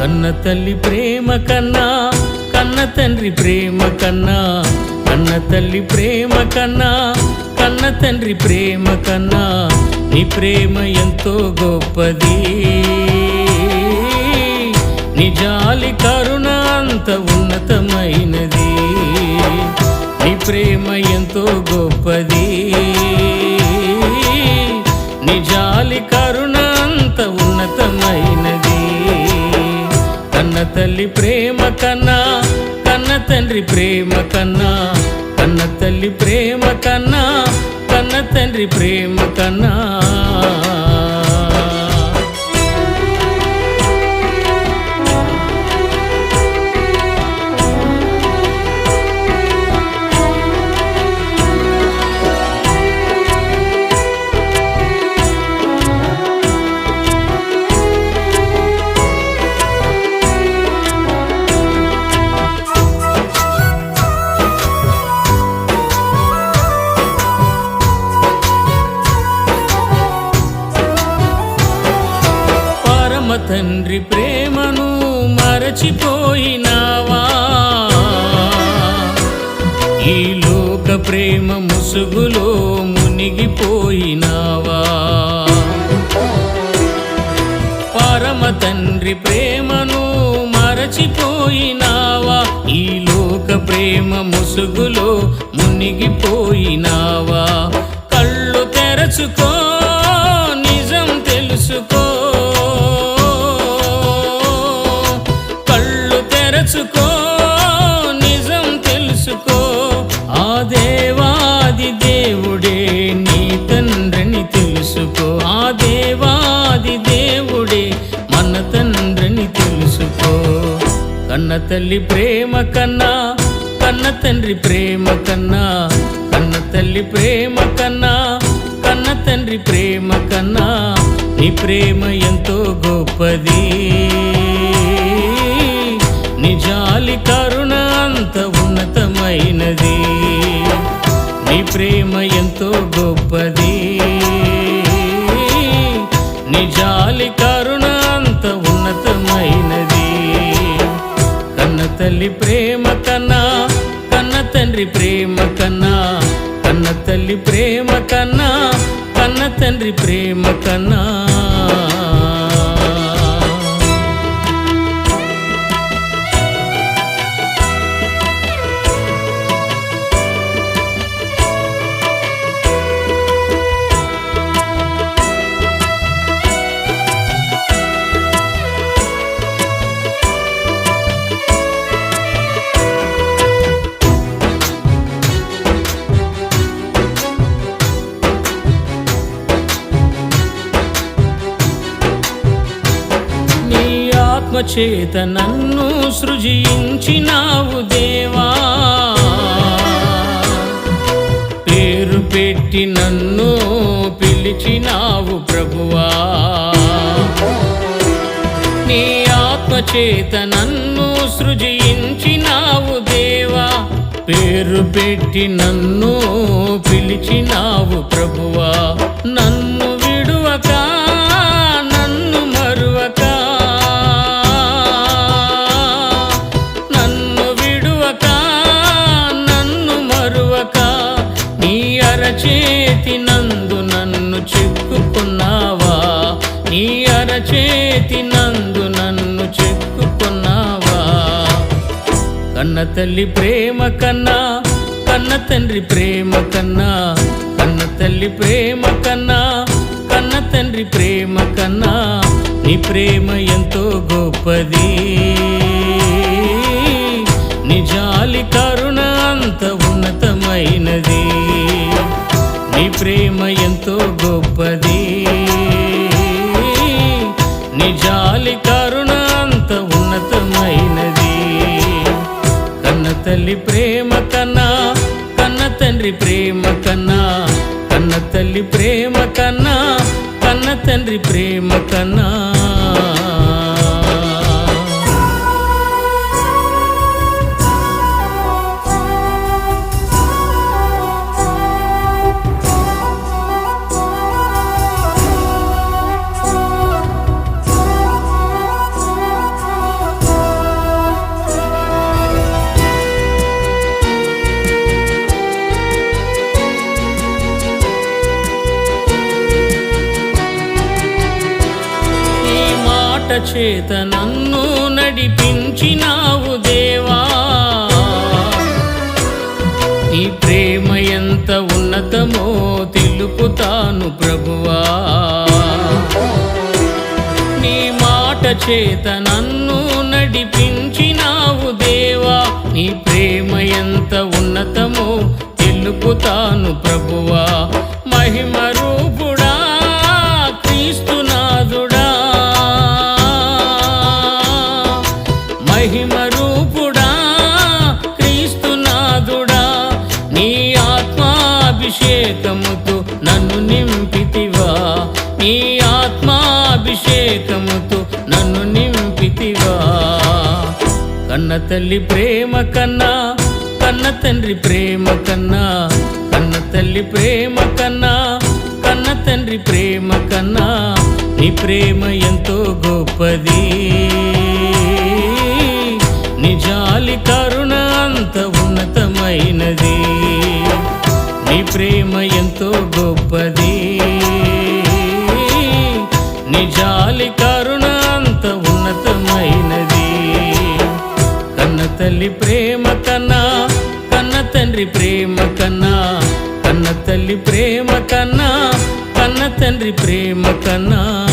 కన్న తల్లి ప్రేమ కన్నా కన్న తండ్రి ప్రేమ కన్నా కన్న తల్లి ప్రేమ కన్నా కన్న తండ్రి ప్రేమ కన్నా నీ ప్రేమ ఎంతో గొప్పది. నిజాలి కరుణ అంత ఉన్నతమైనది. నీ ప్రేమ ఎంతో గొప్పది. తల్లి ప్రేమ కన్నా కన్న తండ్రి ప్రేమ కన్నా కన్న తల్లి ప్రేమ కన్నా కన్న తండ్రి ప్రేమ కన్నా. తండ్రి ప్రేమను మరచిపోయినావా? ఈ లోక ప్రేమ ముసుగులో మునిగిపోయినావా? పరమ తండ్రి ప్రేమను మరచిపోయినావా? ఈ లోక ప్రేమ ముసుగులో మునిగిపోయినావా? కళ్ళు తెరచుకో తెలుసుకో నిజం తెలుసుకో. ఆ దేవాది దేవుడే నీ తండ్రిని తెలుసుకో. ఆ దేవాది దేవుడే మన తండ్రిని తెలుసుకో. కన్న తల్లి ప్రేమ కన్నా కన్న తండ్రి ప్రేమ కన్నా కన్న తల్లి ప్రేమ కన్నా కన్న తండ్రి ప్రేమ కన్నా నీ ప్రేమ ఎంతో గొప్పది. కరుణ అంత ఉన్నతమైనది. నీ ప్రేమ ఎంతో గొప్పది. నిజాలి కరుణ అంత ఉన్నతమైనది. కన్న తల్లి ప్రేమ కన్నా కన్న తండ్రి ప్రేమ కన్నా కన్న తల్లి ప్రేమ కన్నా కన్న తండ్రి ప్రేమ కన్నా. ఆత్మ నన్ను సృజించినావు దేవా. పేరు పెట్టి నన్ను పిలిచినావు ప్రభువా. నీ ఆత్మచేత నన్ను సృజించినావు దేవా. పేరు పెట్టి నన్ను పిలిచినావు ప్రభువా. నన్ను అరచేతి నందు నన్ను చెక్కుకున్నావా? నీ అరచేతి నందు నన్ను చెక్కుకున్నావా? కన్న తల్లి ప్రేమ కన్నా కన్న తండ్రి ప్రేమ కన్నా కన్న తల్లి ప్రేమ కన్నా కన్న తండ్రి ప్రేమ కన్నా నీ ప్రేమ ఎంతో గొప్పది. ఉన్నతమైనది కన్న తల్లి ప్రేమ కన్నా కన్న తండ్రి ప్రేమ కన్నా కన్న తల్లి ప్రేమ కన్నా కన్న తండ్రి ప్రేమ కన్నా. చేత నన్ను నడిపించినావు దేవా. నీ ప్రేమ ఎంత ఉన్నతమో తెలుపుతాను ప్రభువా. నీ మాట చేత నన్ను నడిపించినావు దేవా. నీ ప్రేమ ఎంత ఉన్నతమో తెలుపుతాను ప్రభువా. మహిమ ఆత్మాభిషేకముతో నన్ను నింపితివా? నీ ఆత్మాభిషేకముతో నన్ను నింపితివా? కన్న తల్లి ప్రేమ కన్నా కన్న తండ్రి ప్రేమ కన్నా కన్న తల్లి ప్రేమ కన్నా కన్న తండ్రి ప్రేమ కన్నా నీ ప్రేమ ఎంతో గొప్పది. నిజాలి కరుణ అంత ఉన్నతమైనది. నీ ప్రేమ ఎంతో గొప్పది. నిజాలి కరుణ అంత ఉన్నతమైనది. కన్న తల్లి ప్రేమ కన్నా కన్న తండ్రి ప్రేమ కన్నా కన్న తల్లి ప్రేమ కన్నా కన్న తండ్రి ప్రేమ కన్నా.